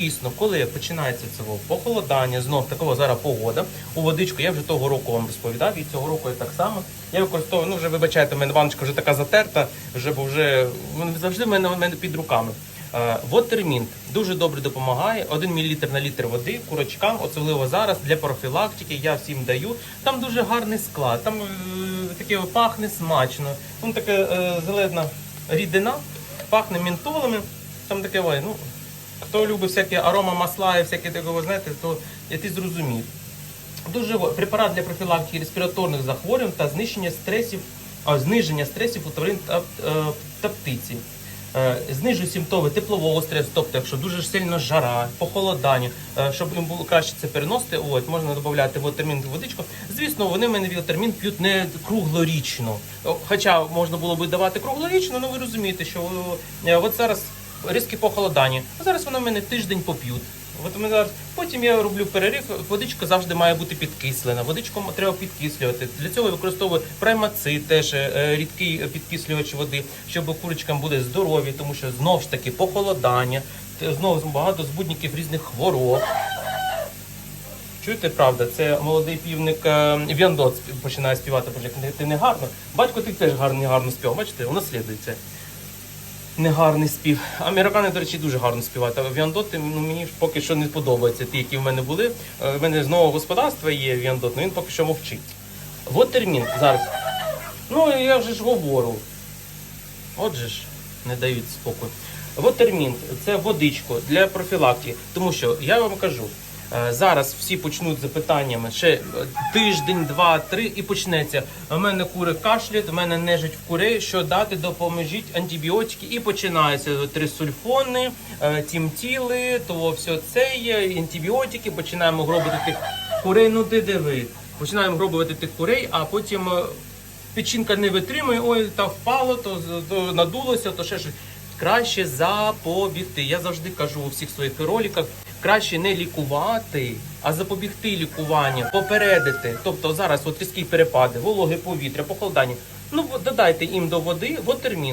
Дійсно, коли починається цього похолодання, знов такого зараз погода, у водичку я вже того року вам розповідав, і цього року я так само. Я використовую, ну вже вибачайте, в мене баночка вже така затерта, вже бо вже ну, завжди в мене, в мене під руками. Е, Watermint дуже добре допомагає. 1 мл на літр води курочкам, особливо зараз для профілактики. Я всім даю. Там дуже гарний склад, там е, таке пахне смачно. Там така е, зелена рідина, пахне мінтолами. Там таке ну Хто любить всякі арома масла і всяке такого, знаєте, то я ти зрозумів. Дуже препарат для профілактики респіраторних захворювань та знищення стресів, а, зниження стресів у тварин та, е, та птиці. Е, Знижує симптоми теплового стресу, тобто, якщо дуже сильно жара, похолодання, е, щоб їм було краще це переносити, от, можна додати вітамін водичку. Звісно, вони в мене вітамін п'ють не круглорічно. Хоча можна було би давати круглорічно, але ви розумієте, що от зараз різке похолодання. Зараз вони в мене тиждень поп'ють. Потім я роблю перерив. Водичка завжди має бути підкислена. Водичку треба підкислювати. Для цього я використовую праймацит, теж е, рідкий підкислювач води, щоб курочкам буде здорові, тому що знов ж таки похолодання, знову багато збудників різних хвороб. Чуєте, правда, це молодий півник е, Віандот починає співати. Як ти не гарно. Батько ти теж гарно, гарно співав. Бачите, унаслідується. Негарний спів. Американи, до речі, дуже гарно співають. А Віандоти ну, мені поки що не подобаються ті, які в мене були. Е, В мене з нового господарства є Віандот, але він поки що мовчить. Вот термін зараз. Ну, я вже ж говорю. Отже ж, не дають спокою. Вотермін це водичко для профілактики. Тому що я вам кажу, зараз всі почнуть запитаннями ще е, тиждень, два, три і почнеться. У мене кури кашлять, у мене нежить в курей. Що дати, допоможіть антибіотики, і починається трисульфони, е, тімтіли, то все це є, антибіотики, починаємо гробити тих курей. Ну ти диви. Починаємо гробувати тих курей, а потім. е, печінка не витримує, ой, та впало, то, то надулося, то ще щось. Краще запобігти. Я завжди кажу у всіх своїх роликах, краще не лікувати, а запобігти лікуванню, попередити. Тобто зараз от різкі перепади, вологи повітря, похолодання. Ну, додайте їм до води вотермін.